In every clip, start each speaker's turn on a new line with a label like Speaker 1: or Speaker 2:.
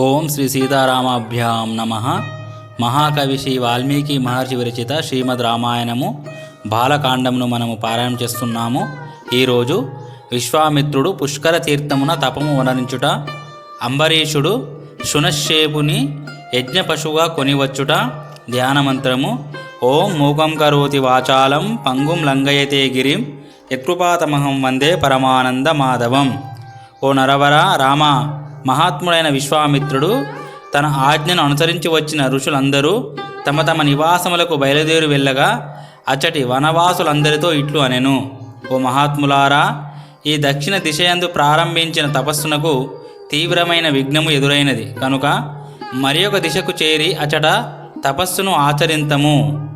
Speaker 1: ఓం శ్రీ సీతారామాభ్యాం నమ. మహాకవి శ్రీ వాల్మీకి మహర్షి విరచిత శ్రీమద్ రామాయణము బాలకాండమును మనము పారాయణ చేస్తున్నాము. ఈరోజు విశ్వామిత్రుడు పుష్కర తీర్థమున తపము వనరించుట అంబరీషుడు శునశ్శేపుని యజ్ఞ పశువుగా కొనివచ్చుట ధ్యానమంత్రము ఓం మూకం కరోతి వాచాలం పంగుం లంగయతే గిరిం యత్కృపాతమహం వందే పరమానంద మాధవం. ఓ నరవర రామ మహాత్ముడైన విశ్వామిత్రుడు తన ఆజ్ఞను అనుసరించి వచ్చిన ఋషులందరూ తమ తమ నివాసములకు బయలుదేరి వెళ్ళగా అచ్చటి వనవాసులందరితో ఇట్లు అనెను. ఓ మహాత్ములారా ఈ దక్షిణ దిశయందు ప్రారంభించిన తపస్సునకు తీవ్రమైన విఘ్నము ఎదురైనది. కనుక మరి ఒక దిశకు చేరి అచట తపస్సును ఆచరింతము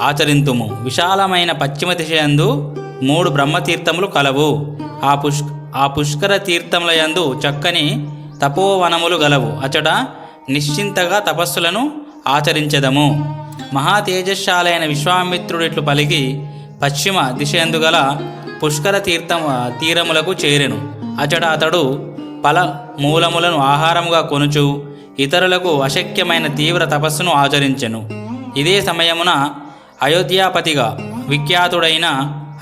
Speaker 1: ఆచరింతుము. విశాలమైన పశ్చిమ దిశయందు మూడు బ్రహ్మతీర్థములు కలవు. ఆ పుష్ ఆ పుష్కర తీర్థముల యందు చక్కని తపోవనములు గలవు. అచట నిశ్చింతగా తపస్సులను ఆచరించదము. మహా తేజశాలైన విశ్వామిత్రుడు ఇట్లు పలికి పశ్చిమ దిశయందు గల పుష్కర తీర్థం తీరములకు చేరెను. అచట అతడు పల మూలములను ఆహారముగా కొనుచు ఇతరులకు అశక్యమైన తీవ్ర తపస్సును ఆచరించెను. ఇదే సమయమున అయోధ్యాపతిగా విఖ్యాతుడైన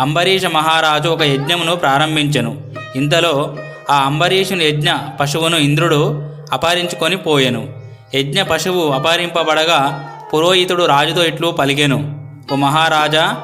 Speaker 1: అంబరీష మహారాజు ఒక యజ్ఞమును ప్రారంభించెను. ఇంతలో ఆ అంబరీషుని యజ్ఞ పశువును ఇంద్రుడు అపహరించుకొని పోయెను. యజ్ఞ పశువు అపహరింపబడగా పురోహితుడు రాజుతో ఇట్లు పలికెను. ఓ మహారాజా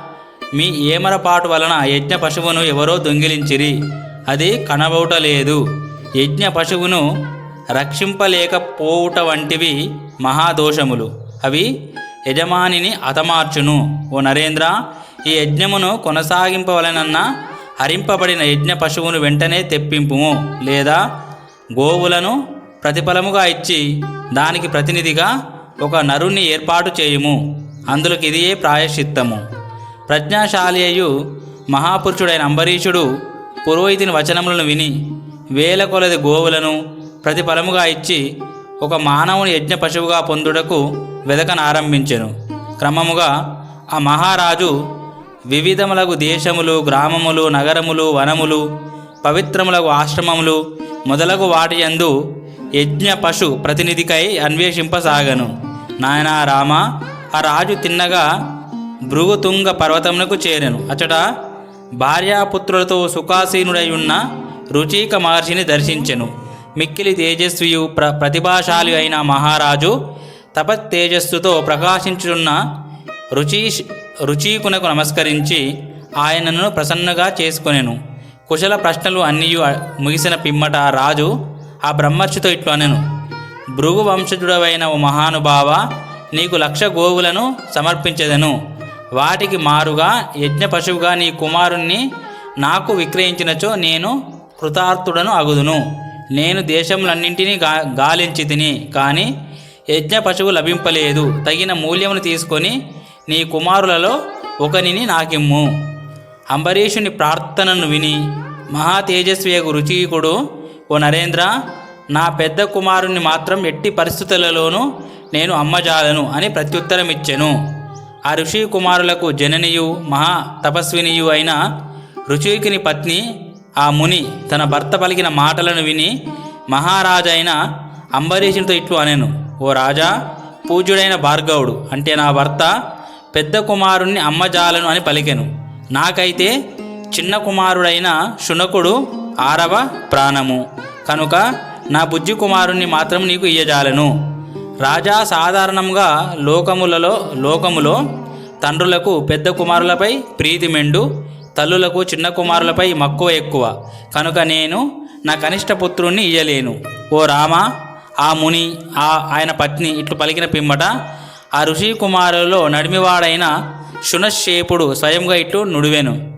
Speaker 1: మీ ఏమరపాటు వలన యజ్ఞ పశువును ఎవరో దొంగిలించిరి. అది కనబౌటలేదు యజ్ఞ పశువును రక్షింపలేకపోవుట వంటివి మహాదోషములు. అవి యజమానిని హతమార్చును. ఓ నరేంద్ర ఈ యజ్ఞమును కొనసాగింపవలనన్న హరింపబడిన యజ్ఞ పశువును వెంటనే తెప్పింపుము లేదా గోవులను ప్రతిఫలముగా ఇచ్చి దానికి ప్రతినిధిగా ఒక నరుణ్ణి ఏర్పాటు చేయుము. అందులోకి ఇదియే ప్రాయశ్చిత్తము. ప్రజ్ఞాశాలి అయ్యు మహాపురుషుడైన అంబరీషుడు పురోహితుని వచనములను విని వేల కొలది గోవులను ప్రతిఫలముగా ఇచ్చి ఒక మానవుని యజ్ఞ పశువుగా పొందుటకు వెదకనారంభించెను. క్రమముగా ఆ మహారాజు వివిధములకు దేశములు గ్రామములు నగరములు వనములు పవిత్రములకు ఆశ్రమములు మొదలగు వాటి యందు యజ్ఞ పశు ప్రతినిధికై అన్వేషింపసాగను. నాయనా రామ ఆ రాజు తిన్నగా భృగుతుంగ పర్వతమునకు చేరెను. అచట భార్యాపుత్రులతో సుఖాసీనుడై ఉన్న రుచిక మహర్షిని దర్శించెను. మిక్కిలి తేజస్వియు ప్ర ప్రతిభాశాలి అయిన మహారాజు తపత్తేజస్సుతో ప్రకాశించున్న రుచి రుచీకునకు నమస్కరించి ఆయనను ప్రసన్నగా చేసుకొనెను. కుశల ప్రశ్నలు అన్నీయు ముగిసిన పిమ్మట ఆ రాజు ఆ బ్రహ్మర్షితో ఇట్లు అనెను. భృగు వంశజుడవైన ఓ మహానుభావ నీకు లక్ష గోవులను సమర్పించెదను. వాటికి మారుగా యజ్ఞ పశువుగా నీ కుమారుణ్ణి నాకు విక్రయించినచో నేను కృతార్థుడను అగుదును. నేను దేశములన్నింటినీ గా గాలించి తిని కానీ యజ్ఞ పశువు లభింపలేదు. తగిన మూల్యమును తీసుకొని నీ కుమారులలో ఒకనిని నాకిమ్ము. అంబరీషుని ప్రార్థనను విని మహా తేజస్వియకు రుచికుడు ఓ నరేంద్ర నా పెద్ద కుమారుణ్ణి మాత్రం ఎట్టి పరిస్థితులలోనూ నేను అమ్మజాలను అని ప్రత్యుత్తరం ఇచ్చెను ఆ ఋషి కుమారులకు జననియు మహా తపస్వినియు అయిన రుచికుని పత్ని ఆ ముని తన భర్త పలికిన మాటలను విని మహారాజైన అంబరీషునితో ఇట్లు అనెను ఓ రాజా పూజ్యుడైన భార్గవుడు అంటే నా భర్త పెద్ద కుమారుణ్ణి అమ్మజాలను అని పలికెను. నాకైతే చిన్న కుమారుడైన శునకుడు ఆరవ ప్రాణము. కనుక నా బుజ్జి కుమారుణ్ణి మాత్రం నీకు ఇయ్యజాలను. రాజా సాధారణంగా లోకములలో లోకములో తండ్రులకు పెద్ద కుమారులపై ప్రీతి మెండు తల్లులకు చిన్న కుమారులపై మక్కువ ఎక్కువ. కనుక నేను నా కనిష్ట పుత్రుణ్ణి ఇయ్యలేను. ఓ రామ ఆ ముని ఆ ఆయన పత్ని ఇట్లు పలికిన పిమ్మట ఆ ఋషి కుమారులలో నడిమివాడైన శునశ్శేపుడు స్వయంగా ఇట్టు నుడివెను.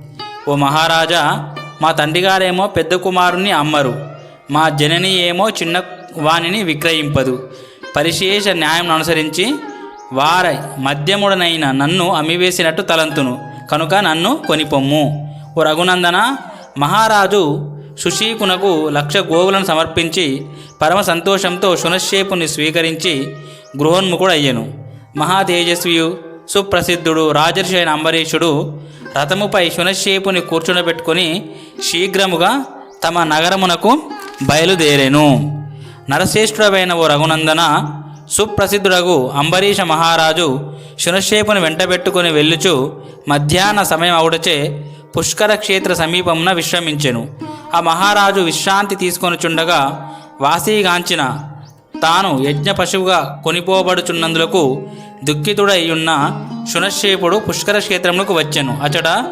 Speaker 1: ఓ మహారాజా మా తండ్రిగారేమో పెద్ద కుమారుణ్ణి అమ్మరు. మా జనని ఏమో చిన్న వాణిని విక్రయింపదు. పరిశేష న్యాయం అనుసరించి వార మధ్యముడనైన నన్ను అమ్మివేసినట్టు తలంతును. కనుక నన్ను కొనిపొమ్ము. ఓ రఘునందన మహారాజు సుశీకునకు లక్ష గోవులను సమర్పించి పరమ సంతోషంతో శునశ్శేపుని స్వీకరించి గృహోన్ముఖుడయ్యను. మహాతేజస్వియు సుప్రసిద్ధుడు రాజర్షి అయిన అంబరీషుడు రథముపై శునశ్చేపుని కూర్చుండబెట్టుకొని శీఘ్రముగా తమ నగరమునకు బయలుదేరెను. నరశ్రేష్ఠుడమైన ఓ రఘునందన సుప్రసిద్ధుడగు అంబరీష మహారాజు శునశేపుని వెంటబెట్టుకుని వెళ్ళుచు మధ్యాహ్న సమయం అవుడచే పుష్కర క్షేత్ర సమీపమున విశ్రమించెను. ఆ మహారాజు విశ్రాంతి తీసుకొనుచుండగా వాసీగాంచిన తాను యజ్ఞ పశువుగా కొనిపోబడుచున్నందులకు దుఃఖితుడై ఉన్న శునశేపుడు పుష్కర క్షేత్రములకు వచ్చెను. అచట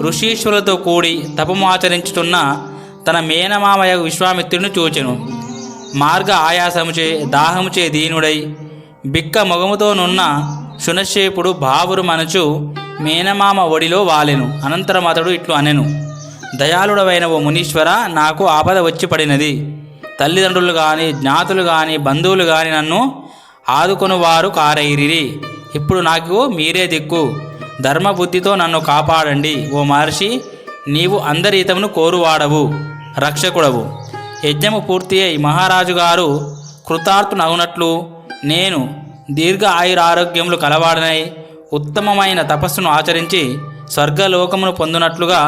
Speaker 1: ఋషీశ్వరులతో కూడి తపము ఆచరించుతున్న తన మేనమామయ విశ్వామిత్రుడిని చూచెను. మార్గ ఆయాసముచే దాహముచే దీనుడై బిక్క మొగముతోనున్న శునశేపుడు భావురు మనచు మేనమామ ఒడిలో వాలెను. అనంతరం అతడు ఇట్లు అనెను. దయాళుడవైన ఓ మునీశ్వర నాకు ఆపద వచ్చి పడినది. తల్లిదండ్రులు కానీ జ్ఞాతులు కానీ బంధువులు కానీ నన్ను ఆదుకొని వారు కారైరిరి. ఇప్పుడు నాకు మీరే దిక్కు. ధర్మబుద్ధితో నన్ను కాపాడండి. ఓ మహర్షి నీవు అందరి హితమును కోరువాడవు రక్షకుడవు. యజ్ఞము పూర్తి అయి మహారాజు గారు కృతార్థునగునట్లు నేను దీర్ఘ ఆయురారోగ్యములు కలవాడనై ఉత్తమమైన తపస్సును ఆచరించి స్వర్గలోకమును పొందినట్లుగా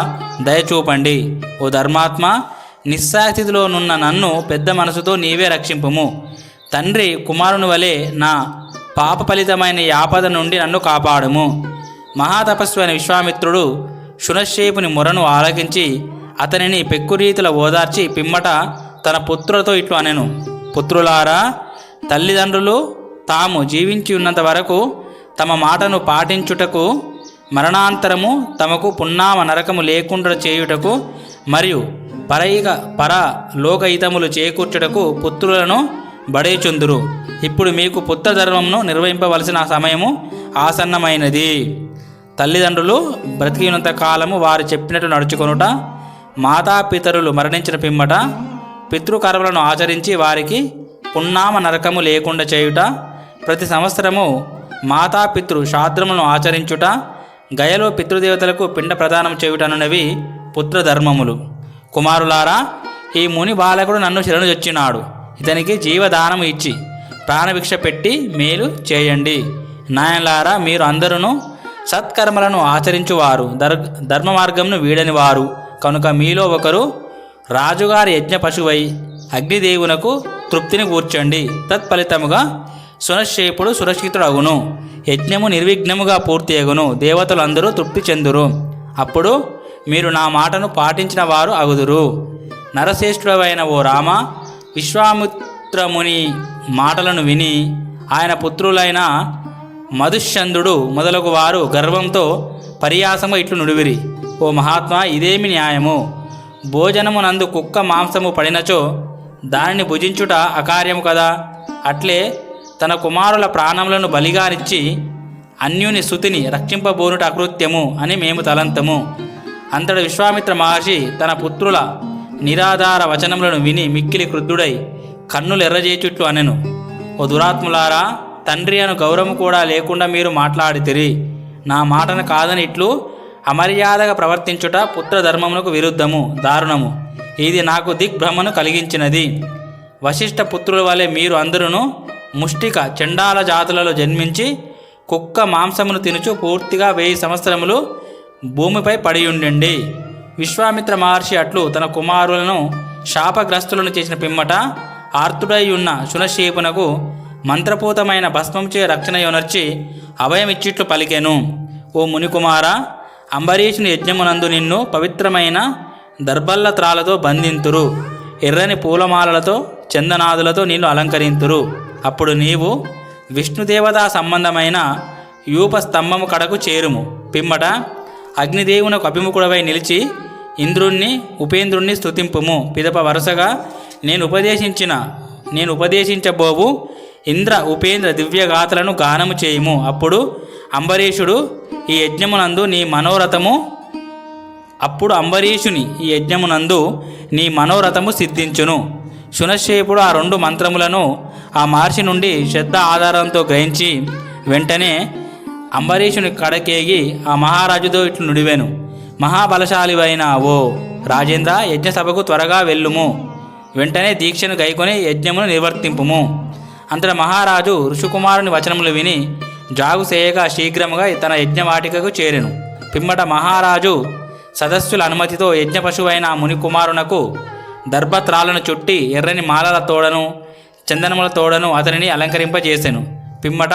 Speaker 1: దయచూపండి. ఓ ధర్మాత్మ నిస్సాస్థితిలోనున్న నన్ను పెద్ద మనసుతో నీవే రక్షింపుము. తండ్రి కుమారుని వలె నా పాప ఫలితమైన ఈ ఆపద నుండి నన్ను కాపాడుము. మహాతపస్వి అయిన విశ్వామిత్రుడు శునశ్చేపుని మొరను ఆలకించి అతనిని పెక్కురీతుల ఓదార్చి పిమ్మట తన పుత్రులతో ఇట్లు అనెను. పుత్రులారా తల్లిదండ్రులు తాము జీవించి ఉన్నంత వరకు తమ మాటను పాటించుటకు మరణాంతరము తమకు పున్నామ నరకము లేకుండా చేయుటకు మరియు పరైగ పర లోకహితములు చేకూర్చుటకు పుత్రులను బడేచుందురు. ఇప్పుడు మీకు పుత్రధర్మమును నిర్వహింపవలసిన సమయము ఆసన్నమైనది. తల్లిదండ్రులు బ్రతికినంత కాలము వారు చెప్పినట్టు నడుచుకొనుట మాతాపితరులు మరణించిన పిమ్మట పితృకర్మలను ఆచరించి వారికి పున్నామ నరకము లేకుండా చేయుట ప్రతి సంవత్సరము మాతాపితృ శాద్రములను ఆచరించుట గయలో పితృదేవతలకు పిండ ప్రదానం చేయుటనున్నవి పుత్రధర్మములు కుమారులారా ఈ ముని బాలకుడు నన్ను శరణు చొచ్చినాడు ఇతనికి జీవదానం ఇచ్చి ప్రాణభిక్ష పెట్టి మేలు చేయండి. నాయనలారా మీరు అందరూ సత్కర్మలను ఆచరించువారు. దర్ ధర్మ మార్గంను వీడని వారు కనుక మీలో ఒకరు రాజుగారి యజ్ఞ పశువై అగ్నిదేవునకు తృప్తిని కూర్చండి. తత్ఫలితముగా సునశ్చేపుడు సురక్షితుడు అగును యజ్ఞము నిర్విఘ్నముగా పూర్తి అగును దేవతలు అందరూ తృప్తి చెందురు. అప్పుడు మీరు నా మాటను పాటించిన వారు అగుదురు. నరశ్రేష్ఠుడవైన ఓ రామ విశ్వామిత్రముని మాటలను విని ఆయన పుత్రులైన మధుశ్చంద్రుడు మొదలగు వారు గర్వంతో పరియాసము ఇట్లు నుడివిరి. ఓ మహాత్మా ఇదేమి న్యాయము? భోజనమునందు కుక్క మాంసము పడినచో దానిని భుజించుట అకార్యము కదా? అట్లే తన కుమారుల ప్రాణములను బలిగానిచ్చి అన్యుని శుతిని రక్షింపబోనుట అకృత్యము అని మేము తలంతము. అంతటి విశ్వామిత్ర మహర్షి తన పుత్రుల నిరాధార వచనములను విని మిక్కిలి క్రుద్ధుడై కన్నులు ఎర్రజేచుట్లు అనెను. ఓ దురాత్ములారా తండ్రి అను గౌరవం కూడా లేకుండా మీరు మాట్లాడితిరి. నా మాటను కాదని ఇట్లు అమర్యాదగా ప్రవర్తించుట పుత్రధర్మమునకు విరుద్ధము దారుణము. ఇది నాకు దిగ్భ్రమను కలిగించినది. వశిష్ఠ పుత్రుల వలె మీరు అందరూ ముష్టిక చండాల జాతులలో జన్మించి కుక్క మాంసమును తినుచు పూర్తిగా వెయ్యి సంవత్సరములు భూమిపై పడియుండండి. విశ్వామిత్ర మహర్షి అట్లు తన కుమారులను శాపగ్రస్తులను చేసిన పిమ్మట ఆర్తుడై ఉన్న శునశేపునకు మంత్రపూతమైన భస్మంచే రక్షణ యొనర్చి అభయమిచ్చిట్లు పలికెను. ఓ మునికుమార అంబరీషుని యజ్ఞమునందు నిన్ను పవిత్రమైన దర్భల్లత్రాలతో బంధింతురు. ఎర్రని పూలమాలలతో చందనాదులతో నిన్ను అలంకరింతురు. అప్పుడు నీవు విష్ణుదేవతా సంబంధమైన యూప స్తంభము కడకు చేరుము. పిమ్మట అగ్నిదేవునకు అభిముఖుడవై నిలిచి ఇంద్రుణ్ణి ఉపేంద్రుణ్ణి స్థుతింపుము పిదప వరుసగా నేను ఉపదేశించిన నేను ఉపదేశించబోవు ఇంద్ర ఉపేంద్ర దివ్యగాథలను గానము చేయుము. అప్పుడు అంబరీషుడు ఈ యజ్ఞమునందు నీ మనోరథము అప్పుడు అంబరీషుని ఈ యజ్ఞమునందు నీ మనోరథము సిద్ధించును. శునశేపుడు ఆ రెండు మంత్రములను ఆ మహర్షి నుండి శ్రద్ధ ఆధారంతో గ్రహించి వెంటనే అంబరీషుని కడకేగి ఆ మహారాజుతో ఇట్లు నుడివెను. మహాబలశాలివైన ఓ రాజేంద్ర యజ్ఞసభకు త్వరగా వెళ్ళుము. వెంటనే దీక్షను గైకొని యజ్ఞమును నిర్వర్తింపుము. అంతట మహారాజు ఋషికుమారుని వచనములు విని జాగు చేయగా శీఘ్రముగా తన యజ్ఞవాటికకు చేరెను. పిమ్మట మహారాజు సదస్సుల అనుమతితో యజ్ఞ పశువైన మునికుమారునకు దర్భత్రాలను చుట్టి ఎర్రని మాలల తోడను చందనముల తోడను అతనిని అలంకరింపజేసెను. పిమ్మట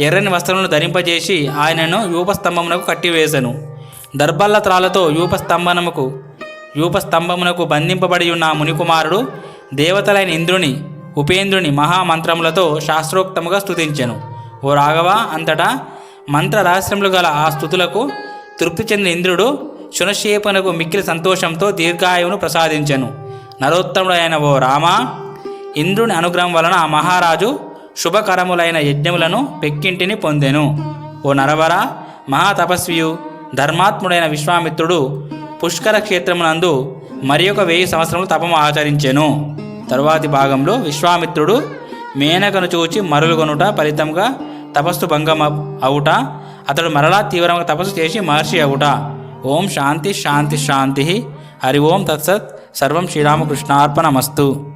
Speaker 1: ఎర్రని వస్త్రములను ధరింపజేసి ఆయనను యూపస్తంభమునకు కట్టివేశను దర్బల్ల త్రాలతో యూపస్తంభనముకు యూపస్తంభమునకు బంధింపబడి ఉన్న మునికుమారుడు దేవతలైన ఇంద్రుని ఉపేంద్రుని మహామంత్రములతో శాస్త్రోక్తముగా స్తుతించెను. ఓ రాఘవ అంతటా మంత్ర రహస్యములు గల ఆ స్థుతులకు తృప్తి చెందిన ఇంద్రుడు శునశేపనకు మిక్కిలి సంతోషంతో దీర్ఘాయువును ప్రసాదించెను. నరోత్తముడైన ఓ రామ ఇంద్రుని అనుగ్రహం వలన ఆ మహారాజు శుభకరములైన యజ్ఞములను పెక్కింటిని పొందెను. ఓ నరవర మహాతపస్వియు ధర్మాత్ముడైన విశ్వామిత్రుడు పుష్కర క్షేత్రమునందు మరి ఒక వెయ్యి సంవత్సరములు తపము ఆచరించెను. తరువాతి భాగంలో విశ్వామిత్రుడు మేనకను చూచి మరులుగొనుట ఫలితంగా తపస్సు భంగం అవుట. అతడు మరలా తీవ్రంగా తపస్సు చేసి మహర్షి అవుట. ఓం శాంతి శాంతి శాంతి. హరి ఓం తత్సత్. సర్వం శ్రీరామకృష్ణార్పణమస్తు.